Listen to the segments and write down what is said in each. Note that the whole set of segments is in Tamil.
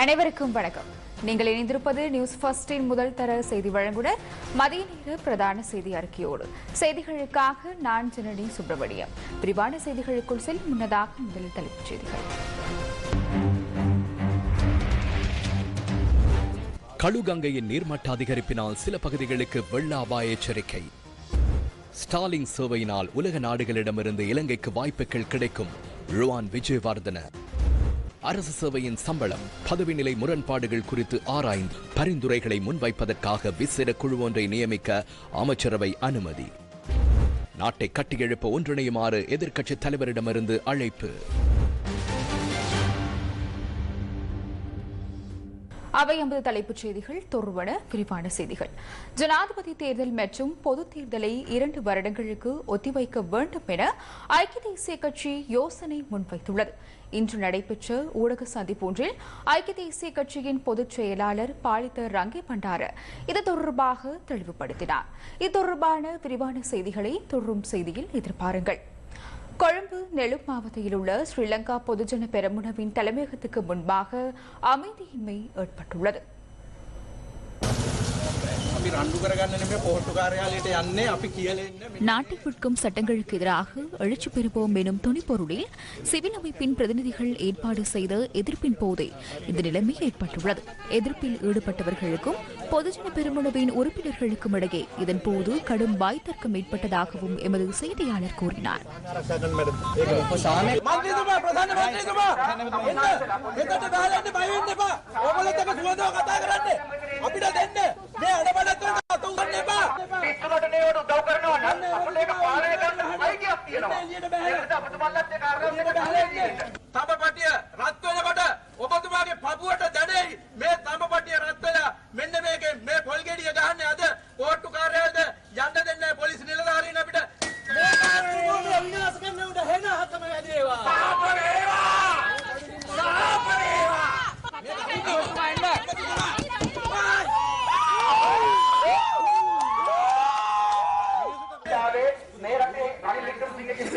அனைவருக்கும் வணக்கம். நீங்கள் இணைந்திருப்பது நியூஸ் ஃபர்ஸ்டின் முதல் தர செய்தி வழங்குனர் மதிய நேர பிரதான செய்தி அறிக்கையோடு. செய்திகளுக்காக நான் ஜனனி சுப்பிரமணியம். விரிவான செய்திகளுக்குள் செல்லும் முன்னதாக முதலில் தலைப்புச் செய்திகள். கழுகங்கையின் நீர்மட்ட அதிகரிப்பினால் சில பகுதிகளுக்கு வெள்ள அபாய எச்சரிக்கை. ஸ்டாலின் சேவையினால் உலக நாடுகளிடமிருந்து இலங்கைக்கு வாய்ப்புகள் கிடைக்கும். ருவான் விஜயவர்தன. அரசு சேவையின் சம்பளம் பதவி நிலை முரண்பாடுகள் குறித்து ஆராய்ந்து பரிந்துரைகளை முன்வைப்பதற்காக விசேட குழு ஒன்றை நியமிக்க அமைச்சரவை அனுமதி. நாட்டை கட்டியெழுப்ப ஒன்றிணையுமாறு எதிர்க்கட்சித் தலைவரிடமிருந்து அழைப்பு. அவை எமது தலைப்புச் செய்திகள். தொடர்வன விரிவான செய்திகள். ஜனாதிபதி தேர்தல் மற்றும் பொதுத் தேர்தலை இரண்டு வருடங்களுக்கு ஒத்திவைக்க வேண்டும் என ஐக்கிய தேசிய கட்சி யோசனை முன்வைத்துள்ளது. இன்று நடைபெற்ற ஊடக சந்திப்பு ஒன்றில் ஐக்கிய தேசிய கட்சியின் பொதுச் செயலாளர் பாலித்த ரங்கே பண்டார இது தொடர்பாக தெளிவுபடுத்தினார். இது தொடர்பான விரிவான செய்திகளை தொடரும் செய்தியில் எதிர்பாருங்கள். கொழும்பு நெலும் மாவட்டத்தில் உள்ள ஸ்ரீலங்கா பொதுஜன பெரமுனவின் தலைமையகத்துக்கு முன்பாக அமைதியின்மை ஏற்பட்டுள்ளது. අපි රණ්ඩු කරගන්න නෙමෙයි පොහොට්ටු කාර්යාලයට යන්නේ අපි කියලා ඉන්න මේ நாட்டை விற்கும் சட்டங்களுக்கு எதிராக எழுச்சி பெறுவோம் எனும் துணிப்பொருளில் சிவில் அமைப்பின் பிரதிநிதிகள் ஏற்பாடு செய்த எதிர்ப்பின் போதே இந்த நிலைமை ஏற்பட்டுள்ளது எதிர்ப்பில் ஈடுபட்டவர்களுக்கும் பொதுஜன பெருமுனவின் உறுப்பினர்களுக்கும் இடையே இதன்போது கடும் வாய் தர்க்கம் ஏற்பட்டதாகவும் எமது செய்தியாளர் கூறினார் මන්ත්‍රීතුමා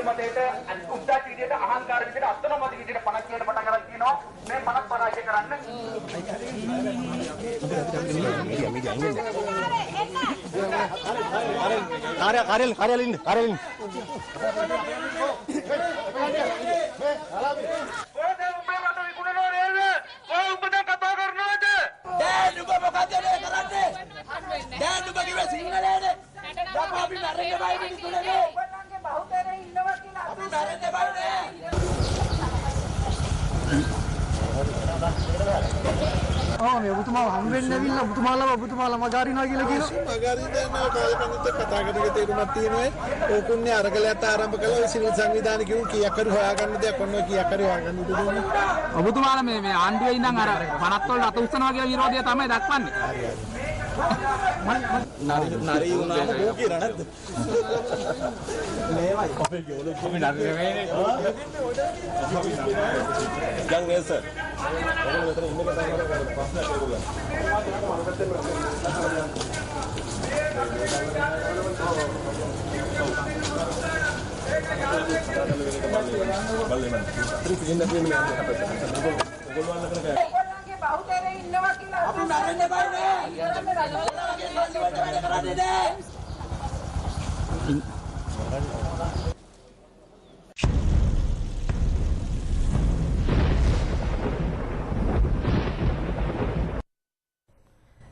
බුද්ධිමතයට උද්දච්ච විදියට අහංකාර විදියට අත්නමත විදියට පණක් කියන පටන් ගන්න කියනවා මේ පණක් පරාජය කරන්න. කාර්ය කාර්යලින් කාර්යලින් කාර්යලින් ආ මේ ඔබතුමාව හම් වෙන්න ඇවිල්ලා ඔබතුමාලම ඔබතුමාලා මගාරිනවා කියලා කියනවා. මගරින්දන කාලකනිත කතා කරන තේරුමක් තියෙනවා. ඕකුන්නේ අරගලයට ආරම්භ කළා. සිවිල් සංවිධාන කිව්ව කීයක් හරි හොයාගන්න දෙයක් ඔන්න කීයක් හරි හොයාගන්න දුන්නා. ඔබතුමාලා මේ මේ ආණ්ඩුවේ ඉඳන් අර පනත් වලට අත උස්සනවා කියලා විරෝධය තමයි දක්වන්නේ. නරී වුණාම බෝ කියලා නැද්ද දැන් නේ සර් ඔයගොල්ලන්ගේ බහුතරය ඉන්නවා කියලා අපි මැරෙන්න බෑ නේ.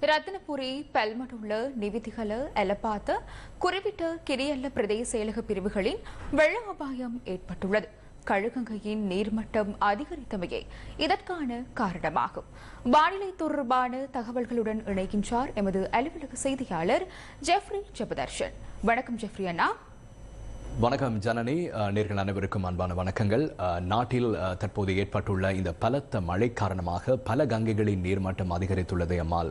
ரத்தினபுரி பெல்மடுள்ள நிவிதிகல எலப்பாத்த குறிப்பிட்ட கிரியல்ல பிரதேச செயலக பிரிவுகளில் வெள்ள அபாயம் ஏற்பட்டுள்ளது. கழுகங்கையின் நீர்மட்டம் அதிகரித்தமையே இதற்கான காரணமாகும். வானிலை தொடர்பான தகவல்களுடன் இணைகின்றார் எமது அலுவலக செய்தியாளர் ஜெஃப்ரி ஜெபதர்ஷன். வணக்கம் ஜெஃப்ரி அண்ணா. வணக்கம் ஜனனி. நேர்கள் அனைவருக்கும் அன்பான வணக்கங்கள். நாட்டில் தற்போது ஏற்பட்டுள்ள இந்த பலத்த மழை காரணமாக பல கங்கைகளின் நீர்மட்டம் அதிகரித்துள்ளதை நம்மால்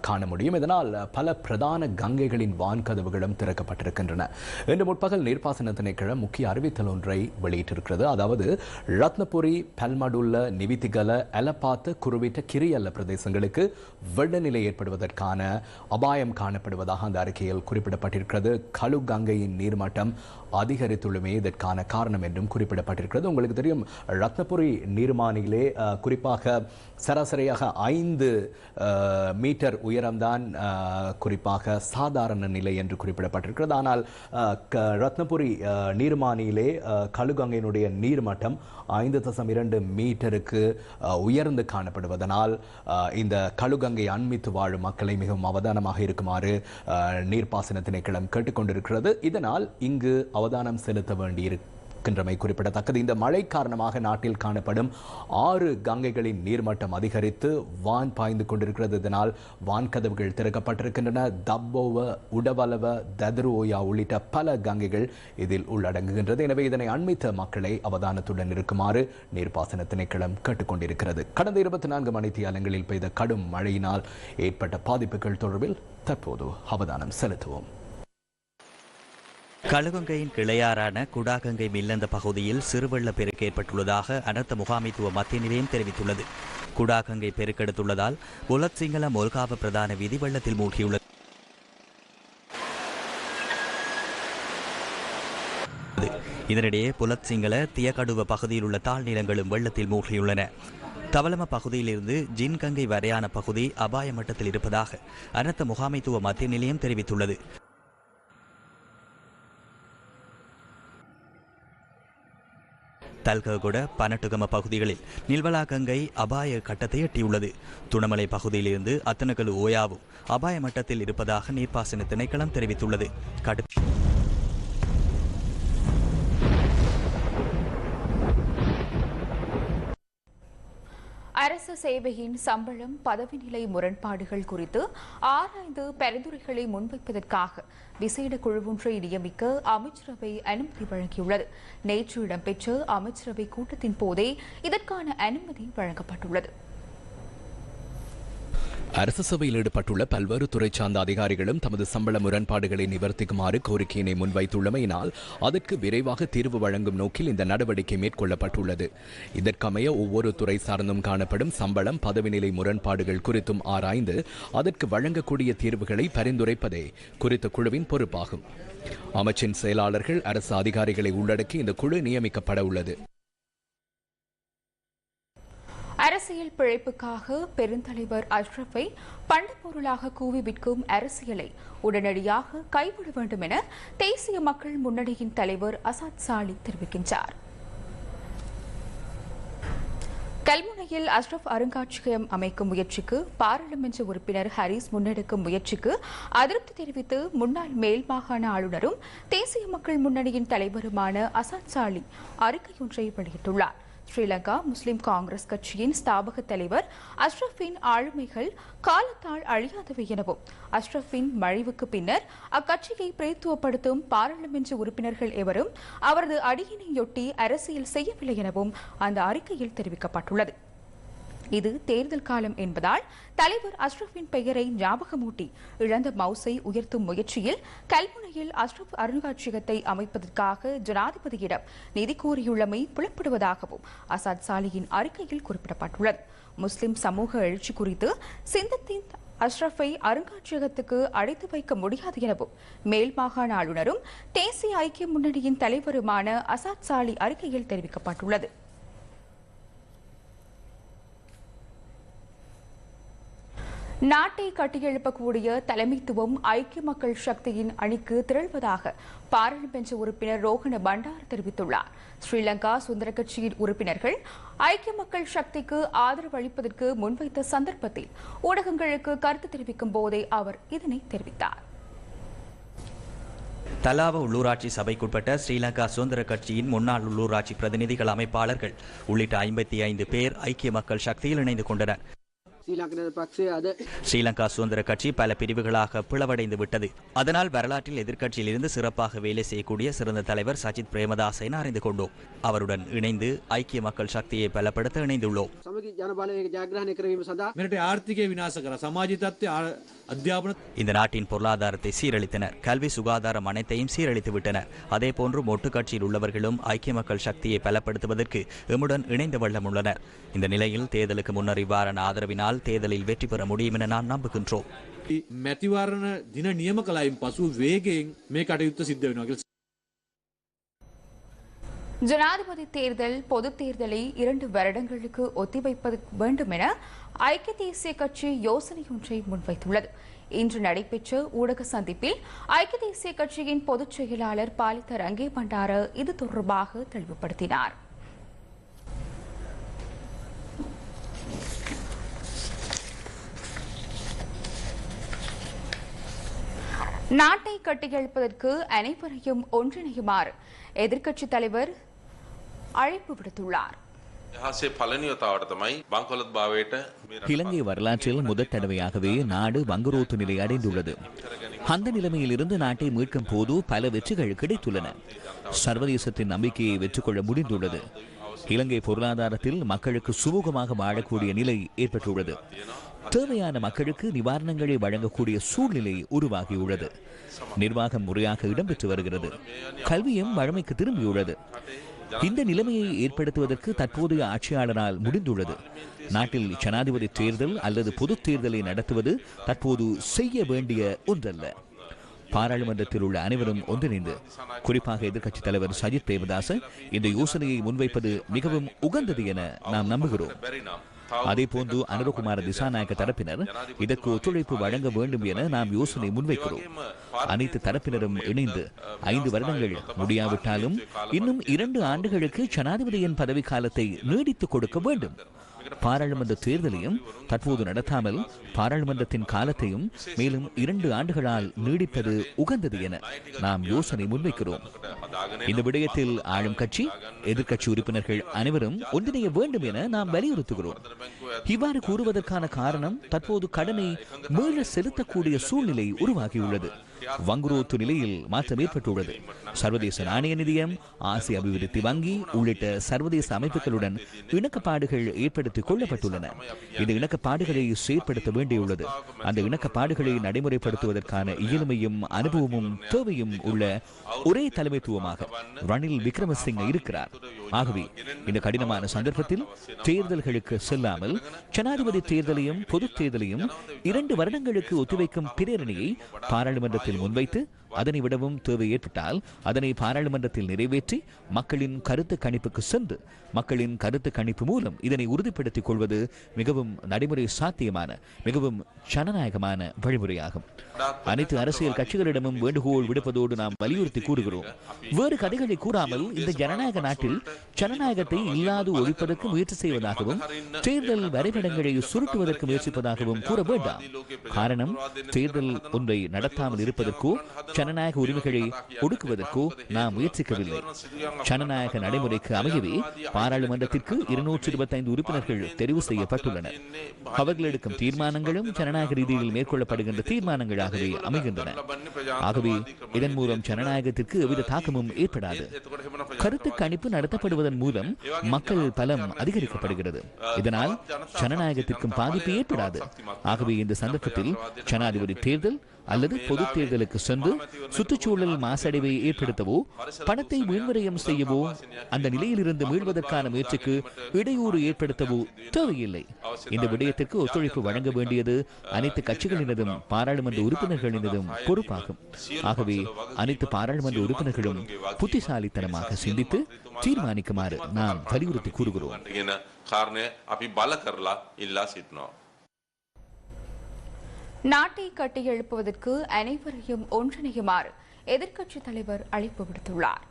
காண முடியும். இதனால் பல பிரதான கங்கைகளின் வான்கதவுகளும் திறக்கப்பட்டிருக்கின்றன. இன்று முற்பகல் நீர்ப்பாசன திணைக்களம் முக்கிய அறிவித்தல் ஒன்றை வெளியிட்டிருக்கிறது. அதாவது ரத்னபுரி பல்மடுள்ள நிவித்திகல எலப்பாத்த குருவிட்ட கிரியல்ல பிரதேசங்களுக்கு வெள்ளநிலை ஏற்படுவதற்கான அபாயம் காணப்படுவதாக அந்த அறிக்கையில் குறிப்பிடப்பட்டிருக்கிறது. கலு கங்கையின் நீர்மட்டம் அதிகரித்துள்ளமே இதற்கான காரணம் என்றும் குறிப்பிடப்பட்டிருக்கிறது. உங்களுக்கு தெரியும் ரத்னபுரி நீர்மானியிலே குறிப்பாக சராசரியாக ஐந்து மீட்டர் உயரம்தான் குறிப்பாக சாதாரண நிலை என்று குறிப்பிடப்பட்டிருக்கிறது. ஆனால் ரத்னபுரி நீர்மானியிலே கழுகங்கையினுடைய நீர்மட்டம் ஐந்து தசம் இரண்டு மீட்டருக்கு உயர்ந்து காணப்படுவதனால் இந்த கழுகங்கை அண்மித்து வாழும் மக்களை மிகவும் அவதானமாக இருக்குமாறு நீர்ப்பாசன திணைக்களம் கேட்டுக்கொண்டிருக்கிறது. இதனால் இங்கு அவ அவதானம் செலுத்த வேண்டியிருக்கின்றமை குறிப்பிடத்தக்கது. இந்த மழை காரணமாக நாட்டில் காணப்படும் ஆறு கங்கைகளின் நீர்மட்டம் அதிகரித்து வான் பாய்ந்து கொண்டிருக்கிறது. இதனால் வான் கதவுகள் திறக்கப்பட்டிருக்கின்றன. தப்போவ உடவலவ தத்ருஓயா உள்ளிட்ட பல கங்கைகள் இதில் உள்ளடங்குகின்றது. எனவே இதனை அண்மித்த மக்களை அவதானத்துடன் இருக்குமாறு நீர்ப்பாசன திணைக்களம் கேட்டுக்கொண்டிருக்கிறது. கடந்த இருபத்தி நான்கு மணித்தியாலங்களில் பெய்த கடும் மழையினால் ஏற்பட்ட பாதிப்புகள் தொடர்பில் தற்போது அவதானம் செலுத்துவோம். கழுகங்கையின் கிளையாறான குடாகங்கை மில்லந்த பகுதியில் சிறுவெள்ள பெருக்கு ஏற்பட்டுள்ளதாக அனர்த்த முகாமைத்துவ மத்திய நிலையம் தெரிவித்துள்ளது. குடாகங்கை பெருக்கெடுத்துள்ளதால் புலத் சிங்கள மொல்காவ பிரதான விதி வெள்ளத்தில் மூழ்கியுள்ளது. இதனிடையே புலத் சிங்கள தியகடுவ பகுதியில் உள்ள தாழ்நிலங்களும் வெள்ளத்தில் மூழ்கியுள்ளன. தவளம பகுதியிலிருந்து ஜின்கங்கை வரையான பகுதி அபாய மட்டத்தில் இருப்பதாக அனர்த்த முகாமைத்துவ மத்திய நிலையம் தெரிவித்துள்ளது. தல்ககுட பனட்டுகம பகுதிகளில் நில்வலா கங்கை அபாய கட்டத்தை எட்டியுள்ளது. துணமலை பகுதியிலிருந்து அத்தனகலு ஓயாவும் அபாய மட்டத்தில் இருப்பதாக நீர்ப்பாசன திணைக்களம் தெரிவித்துள்ளது. அரசு சேவையின் சம்பளம் பதவி நிலை முரண்பாடுகள் குறித்து ஆராய்ந்து பரிந்துரைகளை முன்வைப்பதற்காக விசேட குழு ஒன்றை நியமிக்க அமைச்சரவை அனுமதி வழங்கியுள்ளது. நேற்று இடம்பெற்ற அமைச்சரவை கூட்டத்தின் போதே இதற்கான அனுமதி வழங்கப்பட்டுள்ளது. அரசு சபையில் ஈடுபட்டுள்ள பல்வேறு துறை சார்ந்த அதிகாரிகளும் தமது சம்பள முரண்பாடுகளை நிவர்த்திக்குமாறு கோரிக்கையினை முன்வைத்துள்ளமையினால் அதற்கு விரைவாக தீர்வு வழங்கும் நோக்கில் இந்த நடவடிக்கை மேற்கொள்ளப்பட்டுள்ளது. இதற்கமைய ஒவ்வொரு துறை சார்ந்தும் காணப்படும் சம்பளம் பதவிநிலை முரண்பாடுகள் குறித்தும் ஆராய்ந்து அதற்கு வழங்கக்கூடிய தீர்வுகளை பரிந்துரைப்பதே குறித்த குழுவின் பொறுப்பாகும். அமைச்சின் செயலாளர்கள் அரசு அதிகாரிகளை உள்ளடக்கி இந்த குழு நியமிக்கப்பட உள்ளது. அரசியல் பிழைப்புக்காக பெருந்தலைவர் அஷ்ரஃபை பண்டப்பொருளாக கூவி விற்கும் அரசியலை உடனடியாக கைவிட வேண்டும் என தேசிய மக்கள் முன்னணியின் தலைவர் அசாத் சாலி தெரிவிக்கின்றார். கல்முனையில் அஷ்ரப் அருங்காட்சியகம் அமைக்கும் முயற்சிக்கு பாராளுமன்ற உறுப்பினர் ஹரிஸ் முன்னெடுக்கும் முயற்சிக்கு அதிருப்தி தெரிவித்து முன்னாள் மேல் மாகாண ஆளுநரும் தேசிய மக்கள் முன்னணியின் தலைவருமான அசாத் சாலி அறிக்கையொன்றை வெளியிட்டுள்ளார். ஸ்ரீலங்கா முஸ்லிம் காங்கிரஸ் கட்சியின் ஸ்தாபக தலைவர் அஷ்ரஃபின் ஆளுமைகள் காலத்தால் அழியாதவை எனவும் அஷ்ரஃபின் மறைவுக்கு பின்னர் அக்கட்சியை பிரதித்துவப்படுத்தும் பாராளுமன்ற உறுப்பினர்கள் எவரும் அவரது அடியினையொட்டி அரசியல் செய்யவில்லை எனவும் அந்த அறிக்கையில் தெரிவிக்கப்பட்டுள்ளது. இது தேர்தல் காலம் என்பதால் தலைவர் அஷ்ரஃபின் பெயரை ஞாபகமூட்டி இழந்த மவுசை உயர்த்தும் முயற்சியில் கல்முனையில் அஷ்ரஃப் அருங்காட்சியகத்தை அமைப்பதற்காக ஜனாதிபதியிடம் நிதி கோரியுள்ளமை புலப்படுவதாகவும் அசாத் சாலியின் அறிக்கையில் குறிப்பிடப்பட்டுள்ளது. முஸ்லிம் சமூக எழுச்சி குறித்து சிந்தத்தின் அஷ்ரஃபை அருங்காட்சியகத்துக்கு அழைத்து வைக்க முடியாது எனவும் மேல் மாகாண ஆளுநரும் தேசிய ஐக்கிய முன்னணியின் தலைவருமான அசாத் சாலி அறிக்கையில் தெரிவிக்கப்பட்டுள்ளது. நாட்டை கட்டியெழுப்பக்கூடிய தலைமைத்துவம் ஐக்கிய மக்கள் சக்தியின் அணிக்கு திரள்வதாக பாராளுமன்ற உறுப்பினர் ரோஹண பண்டார் தெரிவித்துள்ளார். ஸ்ரீலங்கா சுதந்திர கட்சியின் உறுப்பினர்கள் ஐக்கிய மக்கள் சக்திக்கு ஆதரவு அளிப்பதற்கு முன்வைத்த சந்தர்ப்பத்தில் ஊடகங்களுக்கு கருத்து தெரிவிக்கும் போதே அவர் இதனை தெரிவித்தார். தலாவ உள்ளூராட்சி சபைக்குட்பட்ட ஸ்ரீலங்கா சுதந்திர கட்சியின் முன்னாள் உள்ளூராட்சி பிரதிநிதிகள் அமைப்பாளர்கள் உள்ளிட்ட ஐம்பத்தி ஐந்து பேர் ஐக்கிய மக்கள் சக்தியில் இணைந்து கொண்டனர். ஸ்ரீலங்கா சுதந்திர கட்சி பல பிரிவுகளாக பிளவடைந்து விட்டது. அதனால் வரலாற்றில் எதிர்க்கட்சியில் இருந்து சிறப்பாக வேலை செய்யக்கூடிய சிறந்த தலைவர் சஜித் பிரேமதாஸ் என அறிந்து கொண்டோம். அவருடன் இணைந்து ஐக்கிய மக்கள் சக்தியை பலப்படுத்த இணைந்துள்ளோம். මෙරට ආර්ථිකය විනාස කර සමාජ තත්ත්වය අධ්‍යාපන இந்த நாட்டின் பொருளாதாரத்தை சீரழித்தனர் கல்வி சுகாதாரம் அனைத்தையும் சீரழித்து விட்டனர் அதே போன்று மொட்டு கட்சியில் உள்ளவர்களும் ஐக்கிய மக்கள் சக்தியை பலப்படுத்துவதற்கு எம்முடன் இணைந்து வள்ளம் உள்ளனர் இந்த நிலையில் தேர்தலுக்கு முன்னர் இவ்வாறான ஆதரவினால் தேர்தலில் வெற்றி பெற முடியும் என நாம் நம்புகின்றோம் මැතිවරණ දින නියම කලයින් පසු වේගෙන් මේ කටයුත්ත සිද්ධ වෙනවා කියලා ஜனாதிபதி தேர்தல் பொதுத் தேர்தலை இரண்டு வருடங்களுக்கு ஒத்திவைப்பது வேண்டும் என ஐக்கிய தேசிய கட்சி யோசனையொன்றை முன்வைத்துள்ளது. இன்று நடைபெற்ற ஊடக சந்திப்பில் ஐக்கிய தேசிய கட்சியின் பொதுச் செயலாளர் பாலித்த ரங்கே பண்டார இது தொடர்பாக தெளிவுபடுத்தினார். நாட்டை கட்டியெழுப்பதற்கு அனைவரையும் ஒன்றிணையுமாறு எதிர்க்கட்சித் தலைவர் அழைப்பு விடுத்துள்ளார். இலங்கை வரலாற்றில் முதற் தடவையாகவே நாடு வங்குரோத்து நிலை அடைந்துள்ளது. அந்த நிலைமையிலிருந்து நாட்டை மீட்கும் போது பல வெற்றிகள் கிடைத்துள்ளன. சர்வதேசத்தின் நம்பிக்கையை வெற்றுக்கொள்ள முடிந்துள்ளது. இலங்கை பொருளாதாரத்தில் மக்களுக்கு சுமூகமாக வாழக்கூடிய நிலை ஏற்பட்டுள்ளது. தேவையான மக்களுக்கு நிவாரணங்களை வழங்கக்கூடிய சூழ்நிலை உருவாகியுள்ளது. நிர்வாகம் முறையாக இடம்பெற்று வருகிறது. கல்வியும் வழமைக்கு திரும்பியுள்ளது. இந்த நிலைமையை ஏற்படுத்துவதற்கு தற்போதைய ஆட்சியாளரால் முடிந்துள்ளது. நாட்டில் ஜனாதிபதி தேர்தல் அல்லது பொதுத் தேர்தலை நடத்துவது தற்போது செய்ய வேண்டிய ஒன்றல்ல. பாராளுமன்றத்தில் உள்ள அனைவரும் ஒன்றிணைந்து குறிப்பாக எதிர்க்கட்சித் தலைவர் சஜித் பிரேமதாச இந்த யோசனையை முன்வைப்பது மிகவும் உகந்தது என நாம் நம்புகிறோம். அதேபோன்று அனுரகுமார திசாநாயக்க தரப்பினர் இதற்கு ஒத்துழைப்பு வழங்க வேண்டும் என நாம் யோசனை முன்வைக்கிறோம். அனைத்து தரப்பினரும் இணைந்து ஐந்து வருடங்கள் முடியாவிட்டாலும் இன்னும் இரண்டு ஆண்டுகளுக்கு ஜனாதிபதியின் பதவி காலத்தை நீடித்துக் கொடுக்க வேண்டும். பாராளுமன்ற தேர்தலையும் தற்போது நடத்தாமல் பாராளுமன்றத்தின் காலத்தையும் மேலும் இரண்டு ஆண்டுகளால் நீடிப்பது உகந்தது என நாம் யோசனை முன்வைக்கிறோம். இந்த விடயத்தில் ஆளும் கட்சி எதிர்க்கட்சி உறுப்பினர்கள் அனைவரும் ஒன்றிணைய வேண்டும் என நாம் வலியுறுத்துகிறோம். இவ்வாறு கூறுவதற்கான காரணம் தற்போது கடனை மீள செலுத்தக்கூடிய சூழ்நிலை உருவாகியுள்ளது. வங்குரோத்து நிலையில் மாற்றம் ஏற்பட்டுள்ளது. சர்வதேச நாணய நிதியம் ஆசிய அபிவிருத்தி வங்கி உள்ளிட்ட சர்வதேச அமைப்புகளுடன் இணக்கப்பாடுகள் ஏற்படுத்திக் கொள்ளப்பட்டுள்ளன. இந்த இணக்கப்பாடுகளை செயற்படுத்த வேண்டியுள்ளது. அந்த இணக்கப்பாடுகளை நடைமுறைப்படுத்துவதற்கான இயலுமையும் அனுபவமும் தேவையும் உள்ள ஒரே தலைமைத்துவமாக ரணில் விக்ரமசிங்க இருக்கிறார். ஆகவே இந்த கடினமான சந்தர்ப்பத்தில் தேர்தல்களுக்கு செல்லாமல் ஜனாதிபதி தேர்தலையும் பொதுத் தேர்தலையும் இரண்டு வருடங்களுக்கு ஒத்திவைக்கும் பிரேரணையை பாராளுமன்றத்தில் முன்வைத்து அதனை விடவும் தேவை ஏற்பட்டால் அதனை பாராளுமன்றத்தில் நிறைவேற்றி மக்களின் கருத்து கணிப்புக்கு சென்று மக்களின் கருத்து கணிப்பு மூலம் இதனை உறுதிப்படுத்திக் கொள்வது மிகவும் நடைமுறை சாத்தியமான மிகவும் ஜனநாயகமான வழிமுறையாகும். அனைத்து அரசியல் கட்சிகளிடமும் வேண்டுகோள் விடுப்பதோடு நாம் வலியுறுத்தி கூறுகிறோம். வேறு கதைகளை கூறாமல் இந்த ஜனநாயக நாட்டில் ஜனநாயகத்தை இல்லாது ஒழிப்பதற்கு முயற்சி செய்வதாகவும் தேர்தல் வரைபடங்களை சுருட்டுவதற்கு முயற்சிப்பதாகவும் கூற வேண்டாம். காரணம் தேர்தல் ஒன்றை நடத்தாமல் இருப்பதற்கோ ஜனநாயக உரிமைகளை ஒடுக்குவதற்கோ நாம் முயற்சிக்கவில்லை. ஜனநாயக நடைமுறைக்கு அமையவே பாராளுமன்றத்திற்கு இருநூற்றி இருபத்தைந்து உறுப்பினர்கள் தெரிவு செய்யப்பட்டுள்ளனர். அவர்கள் எடுக்கும் தீர்மானங்களும் ஜனநாயக ரீதியில் மேற்கொள்ளப்படுகின்ற தீர்மானங்களாகவே அமைகின்றன. ஆகவே இதன் மூலம் ஜனநாயகத்திற்கு எவ்வித தாக்கமும் ஏற்படாது. கருத்து கணிப்பு நடத்தப்படுவதன் மூலம் மக்கள் பலம் அதிகரிக்கப்படுகிறது. இதனால் ஜனநாயகத்திற்கும் பாதிப்பு ஏற்படாது. ஆகவே இந்த சந்தர்ப்பத்தில் ஜனாதிபதி தேர்தல் அல்லது பொது தேர்தலுக்கு சென்று சுற்றுச்சூழல் மாசடைவை ஏற்படுத்தவோ பணத்தை வீண்விரயம் செய்யவோ அந்த நிலையிலிருந்து மீள்வதற்கான முயற்சிக்கு இடையூறு ஏற்படுத்தவோ தேவையில்லை. இந்த விடயத்திற்கு ஒத்துழைப்பு வழங்க வேண்டியது அனைத்து கட்சிகளினதும் பாராளுமன்ற உறுப்பினர்களினதும் பொறுப்பாகும். ஆகவே அனைத்து பாராளுமன்ற உறுப்பினர்களும் புத்திசாலித்தனமாக சிந்தித்து தீர்மானிக்குமாறு நாம் வலியுறுத்தி கூறுகிறோம். நாட்டை கட்டி எழுப்புவதற்கு அனைவரையும் ஒன்றிணையுமாறு எதிர்க்கட்சித் தலைவர் அழைப்பு விடுத்துள்ளார்.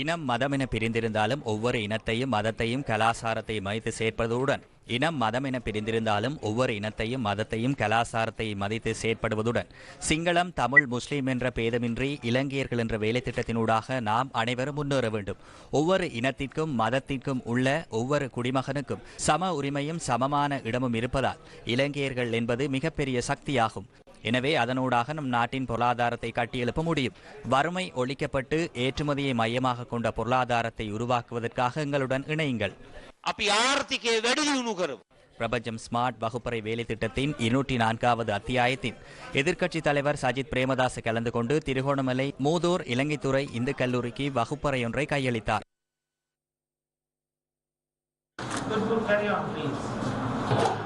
இனம் மதம் என பிரிந்திருந்தாலும் ஒவ்வொரு இனத்தையும் மதத்தையும் கலாசாரத்தையும் மதித்து சேர்ப்பதுடன் இனம் மதம் என பிரிந்திருந்தாலும் ஒவ்வொரு இனத்தையும் மதத்தையும் கலாசாரத்தையும் மதித்து செயற்படுவதுடன் சிங்களம் தமிழ் முஸ்லீம் என்ற பேதமின்றி இலங்கையர்கள் என்ற வேலை திட்டத்தினூடாக நாம் அனைவரும் முன்னேற வேண்டும். ஒவ்வொரு இனத்திற்கும் மதத்திற்கும் உள்ள ஒவ்வொரு குடிமகனுக்கும் சம உரிமையும் சமமான இடமும் இருப்பதால் இலங்கையர்கள் என்பது மிகப்பெரிய சக்தியாகும். எனவே அதனூடாக நம் நாட்டின் பொருளாதாரத்தை கட்டியெழுப்ப முடியும். வறுமை ஒழிக்கப்பட்டு ஏற்றுமதியை மையமாக கொண்ட பொருளாதாரத்தை உருவாக்குவதற்காக எங்களுடன் இணையுங்கள். பிரபஞ்சம் ஸ்மார்ட் வகுப்பறை வேலை திட்டத்தின் இருநூற்றி நான்காவது அத்தியாயத்தின் எதிர்க்கட்சி தலைவர் சஜித் பிரேமதாச கலந்து கொண்டு திருகோணமலை மூதூர் இலங்கைத்துறை இந்து கல்லூரிக்கு வகுப்பறை ஒன்றை கையளித்தார் Thank you.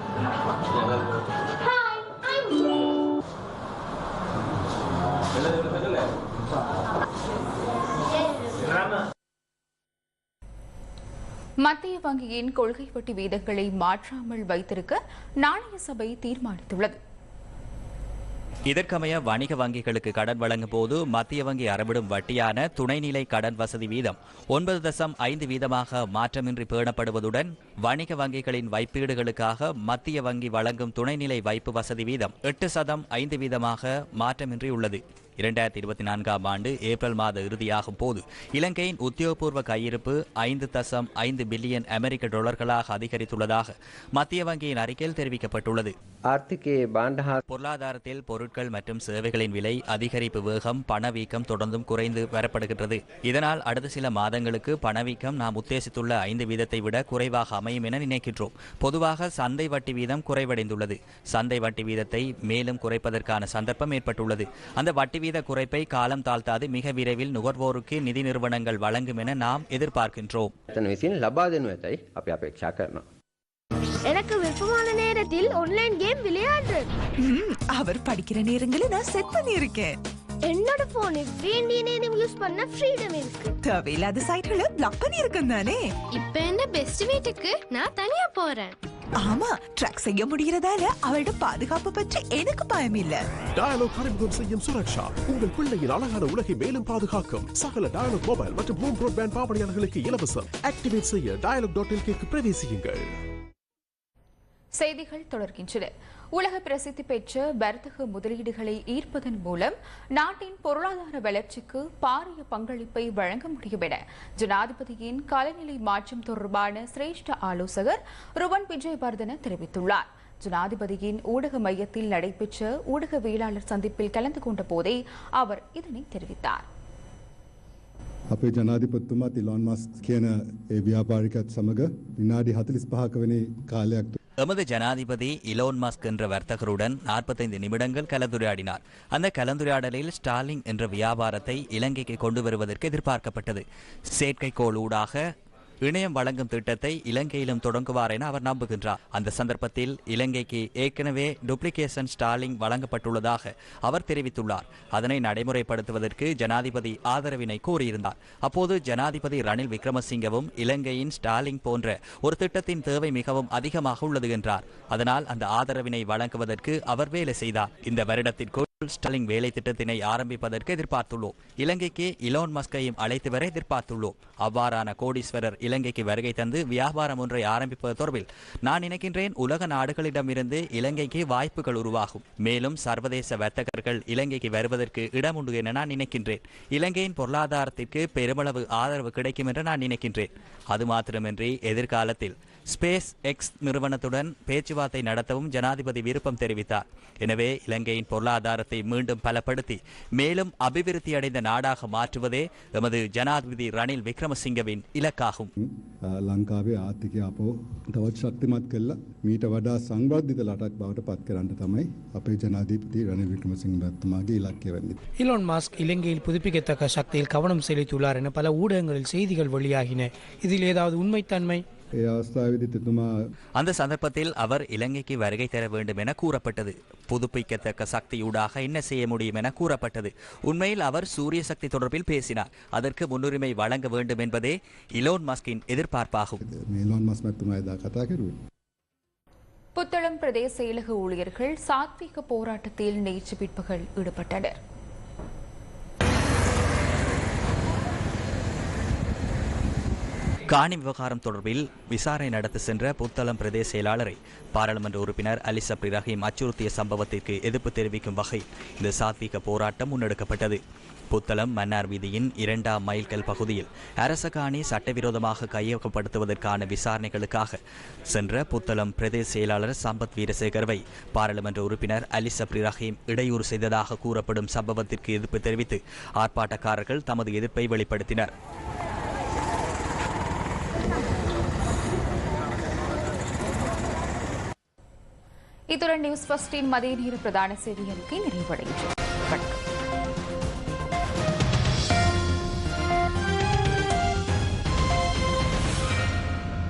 மத்திய வங்கியின் கொள்கை வட்டி வீதங்களை மாற்றாமல் வைத்திருக்க நாணய சபை தீர்மானித்துள்ளது. இதற்கமைய வணிக வங்கிகளுக்கு கடன் வழங்கும் போது மத்திய வங்கி அறவிடும் வட்டியான துணைநிலை கடன் வசதி வீதம் ஒன்பது தசம் ஐந்து வீதமாக மாற்றமின்றி பேணப்படுவதுடன் வணிக வங்கிகளின் வைப்பீடுகளுக்காக மத்திய வங்கி வழங்கும் துணைநிலை வைப்பு வசதி வீதம் எட்டு சதம் ஐந்து வீதமாக மாற்றமின்றி உள்ளது. இரண்டாயிரத்தி இருபத்தி நான்காம் ஆண்டு ஏப்ரல் மாத இறுதியாகும் போது இலங்கையின் உத்தியோகபூர்வ கையிருப்பு ஐந்து தசம் ஐந்து பில்லியன் அமெரிக்க டாலர்களாக அதிகரித்துள்ளதாக மத்திய வங்கியின் அறிக்கையில் தெரிவிக்கப்பட்டுள்ளது. பொருளாதாரத்தில் பொருட்கள் மற்றும் சேவைகளின் விலை அதிகரிப்பு வேகம் பணவீக்கம் தொடர்ந்தும் குறைந்து வரப்படுகின்றது. இதனால் அடுத்த சில மாதங்களுக்கு பணவீக்கம் நாம் உத்தேசித்துள்ள ஐந்து வீதத்தை விட குறைவாக அமையும் என நினைக்கின்றோம். பொதுவாக சந்தை வட்டி வீதம் குறைவடைந்துள்ளது. சந்தை வட்டி வீதத்தை மேலும் குறைப்பதற்கான சந்தர்ப்பம் ஏற்பட்டுள்ளது. அந்த வட்டி வீத குறைப்பை காலம் தாழ்த்தாது மிக விரைவில் நுகர்வோருக்கு நிதி நிறுவனங்கள் வழங்கும் என நாம் எதிர்பார்க்கின்றோம். எனக்கு விருப்பமான நேரத்தில் ஆன்லைன் கேம் விளையாடுறேன் அவர் படிக்கிற நேரங்களை நான் செட் பண்ணி இருக்கேன் என்னோட போன் வேண்டிய நேரம் யூஸ் பண்ண ஃப்ரீடம் இருக்கு. தேவையில்லாத சைட்களை பிளாக் பண்ணி இருக்கேன் தானே? இப்ப என்ன பெஸ்ட் வீட்டுக்கு நான் தனியா போறேன். ஆமா ட்ராக் செய்ய முடியறதால அவளோட பாதுகாப்பு பற்றி எனக்கு பயம் இல்ல டயலாக் அறிமுகம் செய்யும் சுரக்ஷா உங்கள் பிள்ளையின் அழகான உலகை மேலும் பாதுகாக்கும். சகல டயலாக் மொபைல் மற்றும் ஹோம் ப்ராட்பேண்ட் பாவனையாளர்களுக்கு இலவசம். ஆக்டிவேட் செய்ய டயலாக் டாட் எல்கேக்கு பிரவேசியுங்கள். செய்திகள் தொடர்கின்றன. உலக பிரசித்தி பெற்ற வர்த்தக முதலீடுகளை ஈர்ப்பதன் மூலம் நாட்டின் பொருளாதார வளர்ச்சிக்கு பாரிய பங்களிப்பை வழங்க முடியும் என ஜனாதிபதியின் காலநிலை மாற்றம் தொடர்பான சிரேஷ்ட ஆலோசகர் ருவன் விஜயவர்தன தெரிவித்துள்ளார் ஜனாதிபதியின் ஊடக மையத்தில் நடைபெற்ற ஊடகவியலாளர் சந்திப்பில் கலந்து கொண்ட போதே அவர் இதனை தெரிவித்தார் අපේ ජනාධිපත්තුමාත් ඉලොන් මස්ක් කියන ඒ ව්‍යාපාරිකත් සමඟ විනාඩි හතලිස් පහකවනි කාලයක් எமது ஜனாதிபதி இலோன் மஸ்க் என்ற வர்த்தகருடன் நாற்பத்தைந்து நிமிடங்கள் கலந்துரையாடினார். அந்த கலந்துரையாடலில் ஸ்டாலிங் என்ற வியாபாரத்தை இலங்கைக்கு கொண்டு வருவதற்கு எதிர்பார்க்கப்பட்டது. செயற்கைக்கோள் ஊடாக இணையம் வழங்கும் திட்டத்தை இலங்கையிலும் தொடங்குவார் என அவர் நம்புகின்றார். அந்த சந்தர்ப்பத்தில் இலங்கைக்கு ஏற்கனவே டூப்ளிகேஷன் ஸ்டாலிங் வழங்கப்பட்டுள்ளதாக அவர் தெரிவித்துள்ளார். அதனை நடைமுறைப்படுத்துவதற்கு ஜனாதிபதி ஆதரவினை கூறியிருந்தார். அப்போது ஜனாதிபதி ரணில் விக்ரமசிங்கவும் இலங்கையின் ஸ்டாலிங் போன்ற ஒரு திட்டத்தின் தேவை மிகவும் அதிகமாக உள்ளது என்றார். அதனால் அந்த ஆதரவினை வழங்குவதற்கு அவர் வேலை செய்தார். இந்த வருடத்திற்குள் ஸ்டாலிங் வேலை திட்டத்தினை ஆரம்பிப்பதற்கு எதிர்பார்த்துள்ளோம். இலங்கைக்கு இலோன் மஸ்கையும் அழைத்து வர எதிர்பார்த்துள்ளோம். அவ்வாறான கோடீஸ்வரர் இலங்கைக்கு வருகை தந்து வியாபாரம் ஒன்றை ஆரம்பிப்பது தொடர்பில் நான் நினைக்கின்றேன் உலக நாடுகளிடமிருந்து இலங்கைக்கு வாய்ப்புகள் உருவாகும். மேலும் சர்வதேச வர்த்தகர்கள் இலங்கைக்கு வருவதற்கு இடம் உண்டு என நான் நினைக்கின்றேன். இலங்கையின் பொருளாதாரத்திற்கு பெருமளவு ஆதரவு கிடைக்கும் என்று நான் நினைக்கின்றேன். அது மாத்திரமின்றி எதிர்காலத்தில் ஸ்பேஸ் எக்ஸ் நிறுவனத்துடன் பேச்சுவார்த்தை நடத்தவும் ஜனாதிபதி விருப்பம் தெரிவித்தார் எனவே இலங்கையின் பொருளாதாரத்தை மீண்டும் பலப்படுத்தி மேலும் அபிவிருத்தி அடைந்த நாடாக மாற்றுவதே எமது ஜனாதிபதி ரணில் விக்ரமசிங்கவின் இலக்காகும் ලංකාවේ ආර්ථිකය අපෝ තවත් ශක්තිමත් කල්ලා මීට වඩා සංවර්ධිත ලටක් බවට පත් කරන්න තමයි අපේ ජනාධීපති රනිල් වික්‍රමසිංහ මැත්තමාගේ ඉලක්කය වෙන්නේ. இலான் மாஸ்க் இலங்கையில் புதுப்பிக்கத்தக்க சக்தியில் கவனம் செலுத்தியுள்ளார் என பல ஊடகங்களில் செய்திகள் வெளியாகின இதில் ஏதாவது உண்மைத்தன்மை ඒ අවස්ථාවේදීත් එතුමා அந்த சந்தர்ப்பத்தில் அவர் இலங்கைக்கு வருகை தர வேண்டும் என கூறப்பட்டது. புதுப்பிக்கத்தக்க சக்தியூடாக என்ன செய்ய முடியும் என கூறப்பட்டது. உண்மையில் அவர் சூரிய சக்தி தொடர்பில் பேசினார். அதற்கு முன்னுரிமை வழங்க வேண்டும் என்பதே இலோன் மஸ்கின் எதிர்பார்ப்பாகும். புத்தளம் பிரதேச செயலக ஊழியர்கள் சாத்வீக போராட்டத்தில் நேற்று பிற்பகல் ஈடுபட்டனர். காணி விவகாரம் தொடர்பில் விசாரணை நடத்த சென்ற புத்தளம் பிரதேச செயலாளரை பாராளுமன்ற உறுப்பினர் அலி சப்ரி ரஹீம் அச்சுறுத்திய சம்பவத்திற்கு எதிர்ப்பு தெரிவிக்கும் வகையில் இந்த சாத்வீக போராட்டம் முன்னெடுக்கப்பட்டது. புத்தளம் மன்னார் வீதியின் இரண்டாம் மைல்கல் பகுதியில் அரச காணி சட்டவிரோதமாக கையகப்படுத்துவதற்கான விசாரணைகளுக்காக சென்ற புத்தளம் பிரதேச செயலாளர் சம்பத் வீரசேகரவை பாராளுமன்ற உறுப்பினர் அலி சப்ரி ரஹீம் இடையூறு செய்ததாக கூறப்படும் சம்பவத்திற்கு எதிர்ப்பு தெரிவித்து ஆர்ப்பாட்டக்காரர்கள் தமது எதிர்ப்பை வெளிப்படுத்தினர். இத்துடன் நியூஸ் ஃபர்ஸ்டின் மதிய நேர பிரதான செய்தி நிறைவடைகிறது.